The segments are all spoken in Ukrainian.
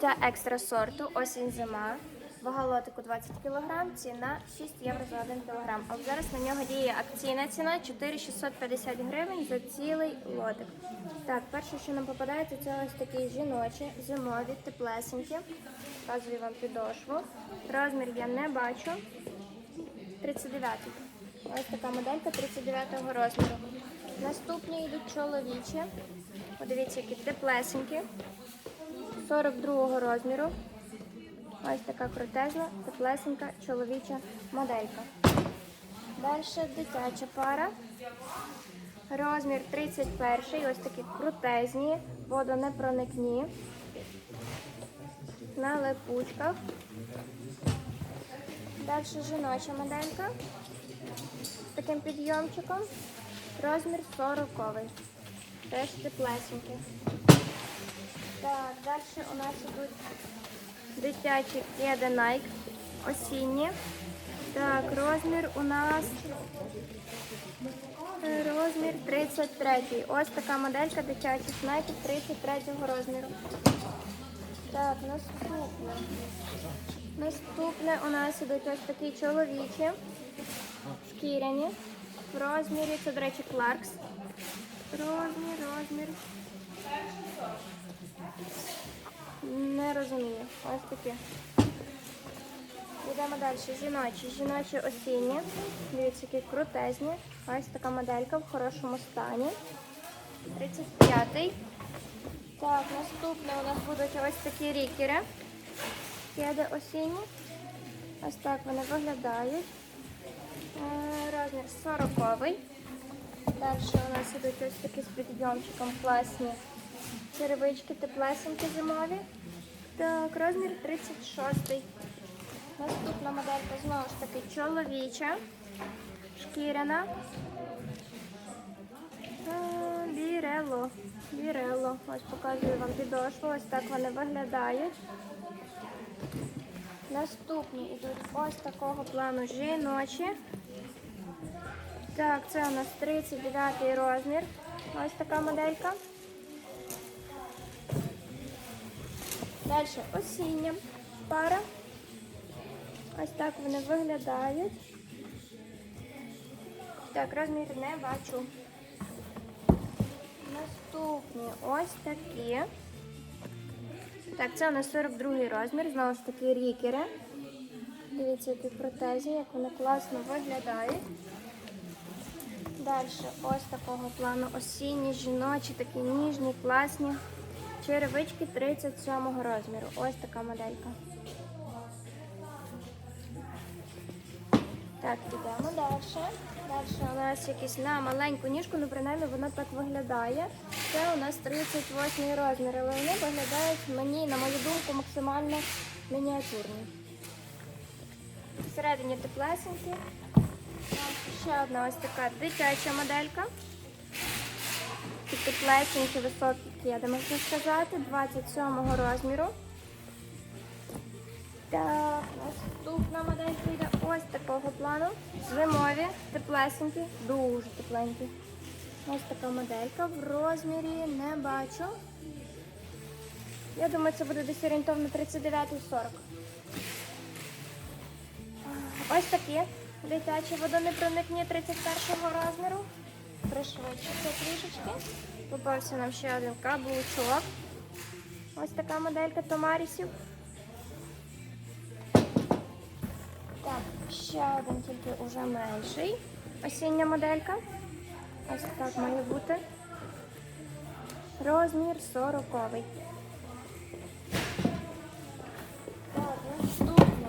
Ця екстра сорту осінь зима. Вага лотику 20 кг, ціна 6 євро за 1 кг. А зараз на нього діє акційна ціна 4650 гривень за цілий лотик. Так, перше, що нам попадається, це ось такі жіночі, зимові, теплесенькі. Показую вам підошву. Розмір я не бачу. 39. Ось така моделька 39 розміру. Наступні йдуть чоловічі. Подивіться, які теплесенькі. 42 розміру. Ось така крутезна, теплесенька чоловіча моделька. Далі дитяча пара. Розмір 31. Ось такі крутезні, водонепроникні. На липучках. Далі жіноча моделька. З таким підйомчиком. Розмір 40. Теж теплесенький. Далі у нас ідуть дитячі кеди Nike осінні. Так, розмір у нас розмір 33. Ось така моделька дитячих Nike 33 розміру. Так, наступне. Наступне у нас ідуть ось такі чоловічі, шкіряні. В розмірі, це, до речі, Clarks. Розмір, розмір. Не розумію. Ось такі. Йдемо далі. Жіночі. Жіночі осінні. Дивіться, які крутезні. Ось така моделька в хорошому стані. 35-й. Так, наступне у нас будуть ось такі рікери. Кеди осінні. Ось так вони виглядають. Е, Розмір 40-й. Далі у нас ідуть ось такі з підйомчиком класні черевички теплесенькі зимові. Так, розмір 36. Наступна моделька знову ж таки чоловіча, шкіряна. Бірело. Бірело. Ось показую вам підошву. Ось так вони виглядають. Наступні йдуть ось такого плану жіночі. Так, це у нас 39 розмір. Ось така моделька. Далі осіння пара. Ось так вони виглядають. Так, розмір не бачу. Наступні ось такі. Так, це у нас 42 розмір, знову ж таки рікери. Дивіться, які протезі, як вони класно виглядають. Далі ось такого плану осінні, жіночі, такі ніжні, класні. Черевички 37 розміру. Ось така моделька. Так, йдемо далі. Далі у нас якісь на маленьку ніжку, ну принаймні вона так виглядає. Це у нас 38 розмір, але вони виглядають мені, на мою думку, максимально мініатюрні. Всередині теплесенькі. Ще одна ось така дитяча моделька. Такі теплесенькі, високі кеди, можна сказати, 27 розміру. Так, наступна моделька йде ось такого плану. Зимові, теплесенькі, дуже тепленькі. Ось така моделька в розмірі не бачу. Я думаю, це буде десь орієнтовно 39-40. Ось такі дитячі водонепроникні 31 розміру. Пришвидшиться трішечки. Попався нам ще один каблучок. Ось така моделька Томарісів. Так, ще один тільки уже менший. Осіння моделька. Ось так має бути. Розмір 40. Так, наступне.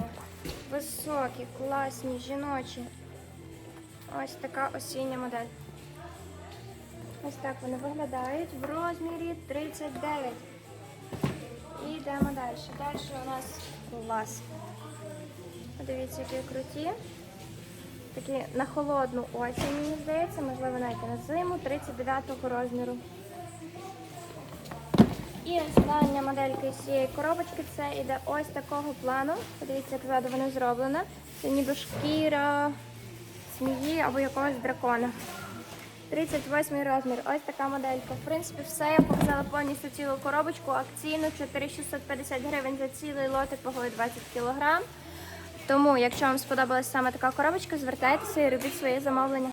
Високі, класні, жіночі. Ось така осіння модель. Ось так вони виглядають в розмірі 39. І йдемо далі. Далі у нас клас. Подивіться, які круті. Такі на холодну осінь, мені здається, можливо, навіть на зиму 39-го розміру. І остання моделька з цієї коробочки це іде ось такого плану. Подивіться, як ззаду воно зроблено. Це ніби шкіра змії або якогось дракона. 38 розмір. Ось така моделька. В принципі, все я показала повністю цілу коробочку. Акційну 4650 гривень за цілий лотик вагою 20 кг. Тому, якщо вам сподобалась саме така коробочка, звертайтеся і робіть своє замовлення.